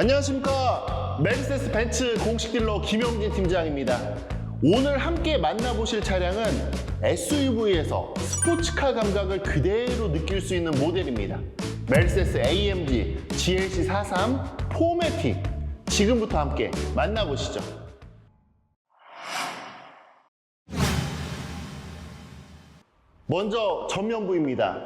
안녕하십니까. 메르세스 벤츠 공식 딜러 김영진 팀장입니다. 오늘 함께 만나보실 차량은 SUV에서 스포츠카 감각을 그대로 느낄 수 있는 모델입니다. 메르세스 AMG GLC 43 포매틱. 지금부터 함께 만나보시죠. 먼저 전면부입니다.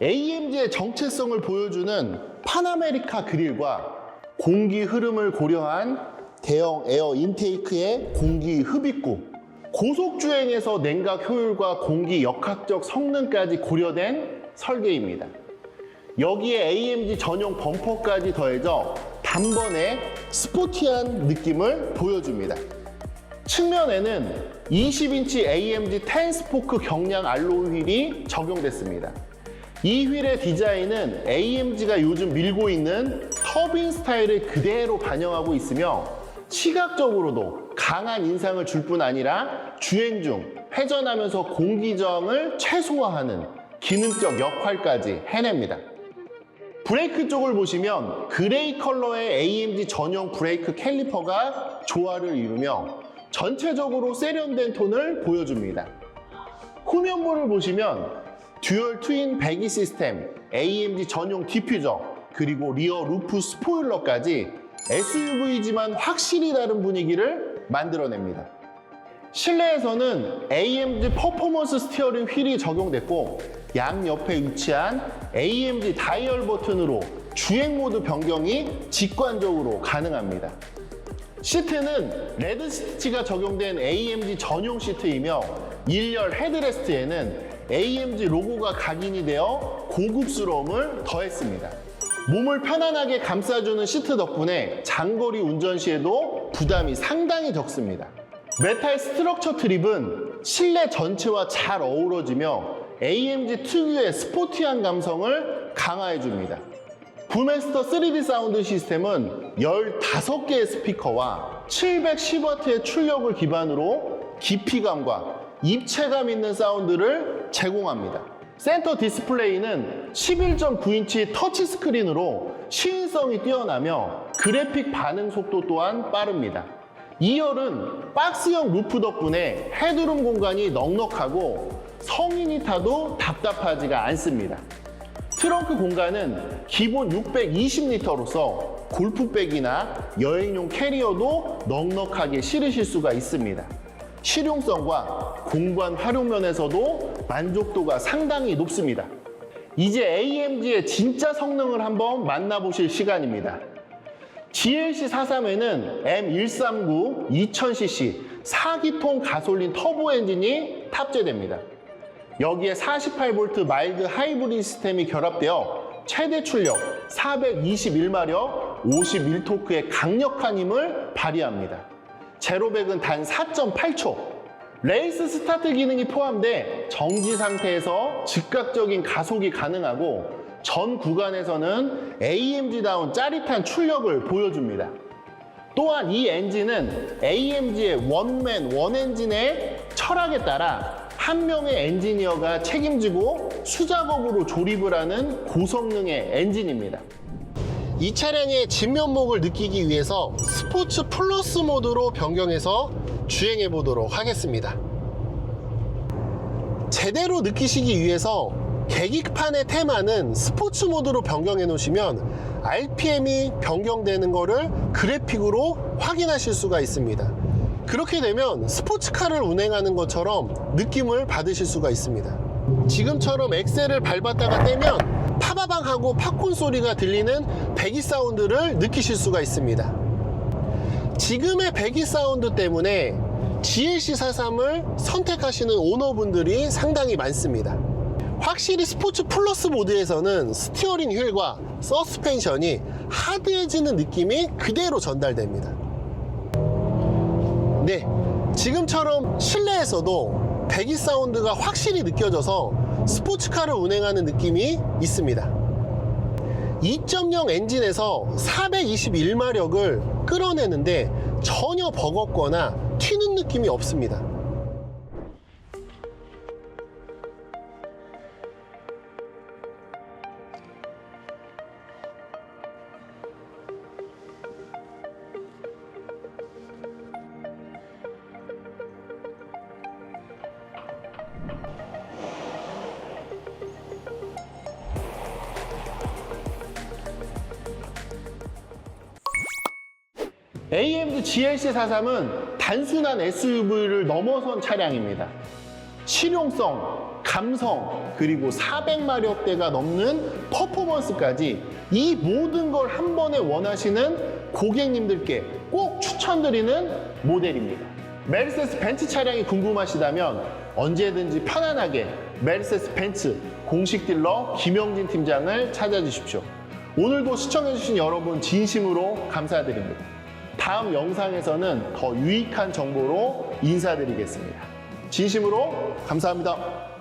AMG의 정체성을 보여주는 파나메리카 그릴과 공기 흐름을 고려한 대형 에어 인테이크의 공기 흡입구, 고속 주행에서 냉각 효율과 공기 역학적 성능까지 고려된 설계입니다. 여기에 AMG 전용 범퍼까지 더해져 단번에 스포티한 느낌을 보여줍니다. 측면에는 20인치 AMG 10 스포크 경량 알로이 휠이 적용됐습니다. 이 휠의 디자인은 AMG가 요즘 밀고 있는 터빈 스타일을 그대로 반영하고 있으며 시각적으로도 강한 인상을 줄 뿐 아니라 주행 중 회전하면서 공기 저항을 최소화하는 기능적 역할까지 해냅니다. 브레이크 쪽을 보시면 그레이 컬러의 AMG 전용 브레이크 캘리퍼가 조화를 이루며 전체적으로 세련된 톤을 보여줍니다. 후면부를 보시면 듀얼 트윈 배기 시스템, AMG 전용 디퓨저, 그리고 리어 루프 스포일러까지 SUV지만 확실히 다른 분위기를 만들어냅니다. 실내에서는 AMG 퍼포먼스 스티어링 휠이 적용됐고 양옆에 위치한 AMG 다이얼 버튼으로 주행 모드 변경이 직관적으로 가능합니다. 시트는 레드 스티치가 적용된 AMG 전용 시트이며 1열 헤드레스트에는 AMG 로고가 각인이 되어 고급스러움을 더했습니다. 몸을 편안하게 감싸주는 시트 덕분에 장거리 운전 시에도 부담이 상당히 적습니다. 메탈 스트럭처 트립은 실내 전체와 잘 어우러지며 AMG 특유의 스포티한 감성을 강화해줍니다. 부메스터 3D 사운드 시스템은 15개의 스피커와 710W의 출력을 기반으로 깊이감과 입체감 있는 사운드를 제공합니다. 센터 디스플레이는 11.9인치 터치 스크린으로 시인성이 뛰어나며 그래픽 반응 속도 또한 빠릅니다. 2열은 박스형 루프 덕분에 헤드룸 공간이 넉넉하고 성인이 타도 답답하지가 않습니다. 트렁크 공간은 기본 620리터로서 골프백이나 여행용 캐리어도 넉넉하게 실으실 수가 있습니다. 실용성과 공간 활용 면에서도 만족도가 상당히 높습니다. 이제 AMG의 진짜 성능을 한번 만나보실 시간입니다. GLC 43에는 M139 2000cc 4기통 가솔린 터보 엔진이 탑재됩니다. 여기에 48V 마일드 하이브리드 시스템이 결합되어 최대 출력 421마력 51토크의 강력한 힘을 발휘합니다. 제로백은 단 4.8초. 레이스 스타트 기능이 포함돼 정지 상태에서 즉각적인 가속이 가능하고 전 구간에서는 AMG다운 짜릿한 출력을 보여줍니다. 또한 이 엔진은 AMG의 원맨 원엔진의 철학에 따라 한 명의 엔지니어가 책임지고 수작업으로 조립을 하는 고성능의 엔진입니다. 이 차량의 진면목을 느끼기 위해서 스포츠 플러스 모드로 변경해서 주행해 보도록 하겠습니다. 제대로 느끼시기 위해서 계기판의 테마는 스포츠 모드로 변경해 놓으시면 RPM이 변경되는 것을 그래픽으로 확인하실 수가 있습니다. 그렇게 되면 스포츠카를 운행하는 것처럼 느낌을 받으실 수가 있습니다. 지금처럼 엑셀을 밟았다가 떼면 파바방 하고 팝콘 소리가 들리는 배기 사운드를 느끼실 수가 있습니다. 지금의 배기 사운드 때문에 GLC 43을 선택하시는 오너분들이 상당히 많습니다. 확실히 스포츠 플러스 모드에서는 스티어링 휠과 서스펜션이 하드해지는 느낌이 그대로 전달됩니다. 네, 지금처럼 실내에서도 배기 사운드가 확실히 느껴져서 스포츠카를 운행하는 느낌이 있습니다. 2.0 엔진에서 421마력을 끌어내는데 전혀 버겁거나 튀는 느낌이 없습니다. AMG GLC43은 단순한 SUV를 넘어선 차량입니다. 실용성, 감성, 그리고 400마력대가 넘는 퍼포먼스까지 이 모든 걸 한 번에 원하시는 고객님들께 꼭 추천드리는 모델입니다. 메르세스 벤츠 차량이 궁금하시다면 언제든지 편안하게 메르세스 벤츠 공식 딜러 김영진 팀장을 찾아주십시오. 오늘도 시청해주신 여러분 진심으로 감사드립니다. 다음 영상에서는 더 유익한 정보로 인사드리겠습니다. 진심으로 감사합니다.